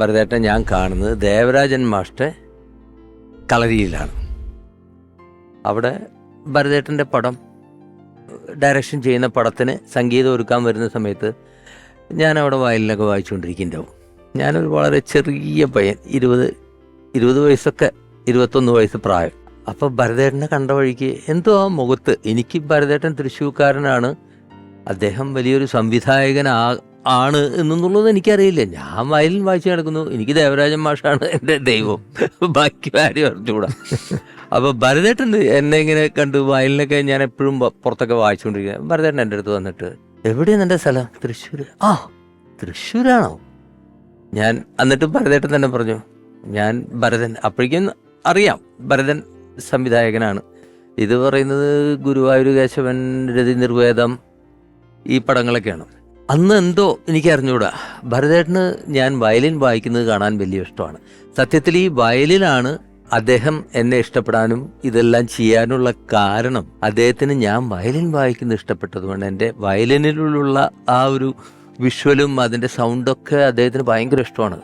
ഭരതേട്ടൻ ഞാൻ കാണുന്നത് ദേവരാജൻ മാഷ്ടെ കളരിയിലാണ്. അവിടെ ഭരതേട്ടന്റെ പടം ഡയറക്ഷൻ ചെയ്യുന്ന പടത്തിന് സംഗീതം ഒരുക്കാൻ വരുന്ന സമയത്ത് ഞാൻ അവിടെ വയലിനൊക്കെ വായിച്ചുകൊണ്ടിരിക്കുന്നുണ്ടാവും. ഞാനൊരു വളരെ ചെറിയ പയ്യൻ ഇരുപത് ഇരുപത് വയസ്സൊക്കെ ഇരുപത്തൊന്ന് വയസ്സ് പ്രായം. അപ്പോൾ ഭരതേട്ടനെ കണ്ട വഴിക്ക് എന്തോ ആ മുഖത്ത് എനിക്ക് ഭരതേട്ടൻ തൃശ്ശൂർക്കാരനാണ് അദ്ദേഹം വലിയൊരു സംവിധായകനാ ആണ് എന്നുള്ളത് എനിക്കറിയില്ല. ഞാൻ വയലിൻ വായിച്ചു നടക്കുന്നു. എനിക്ക് ദേവരാജൻ മാഷാണ് എന്റെ ദൈവം. ബാക്കി ആരും അറിഞ്ഞുകൂടാ. അപ്പോൾ ഭരതേട്ടൻ എന്നെ ഇങ്ങനെ കണ്ടു വയലിനൊക്കെ ഞാൻ എപ്പോഴും പുറത്തൊക്കെ വായിച്ചുകൊണ്ടിരിക്കുക. ഭരതേട്ടൻ എന്റെ അടുത്ത് വന്നിട്ട് എവിടെയാണ് എന്റെ സ്ഥലം? തൃശ്ശൂർ ആ തൃശ്ശൂരാണോ? ഞാൻ എന്നിട്ട് ഭരതേട്ടൻ തന്നെ പറഞ്ഞു ഞാൻ ഭരതൻ. അപ്പോഴേക്കും അറിയാം ഭരതൻ സംവിധായകനാണ്. ഇത് പറയുന്നത് ഗുരുവായൂർ കേശവൻ രതി നിർവേദം ഈ പടങ്ങളൊക്കെയാണ്. അന്ന് എന്തോ എനിക്ക് അറിഞ്ഞുകൂടാ ഭരതേട്ടന് ഞാൻ വയലിൻ വായിക്കുന്നത് കാണാൻ വലിയ ഇഷ്ടമാണ്. സത്യത്തിൽ ഈ വയലിനാണ് അദ്ദേഹം എന്നെ ഇഷ്ടപ്പെടാനും ഇതെല്ലാം ചെയ്യാനുള്ള കാരണം. അദ്ദേഹത്തിന് ഞാൻ വയലിൻ വായിക്കുന്നത് ഇഷ്ടപ്പെട്ടതുകൊണ്ട് എന്റെ വയലിനിലുള്ള ആ ഒരു വിഷ്വലും അതിന്റെ സൗണ്ടൊക്കെ അദ്ദേഹത്തിന് ഭയങ്കര ഇഷ്ടമാണ്.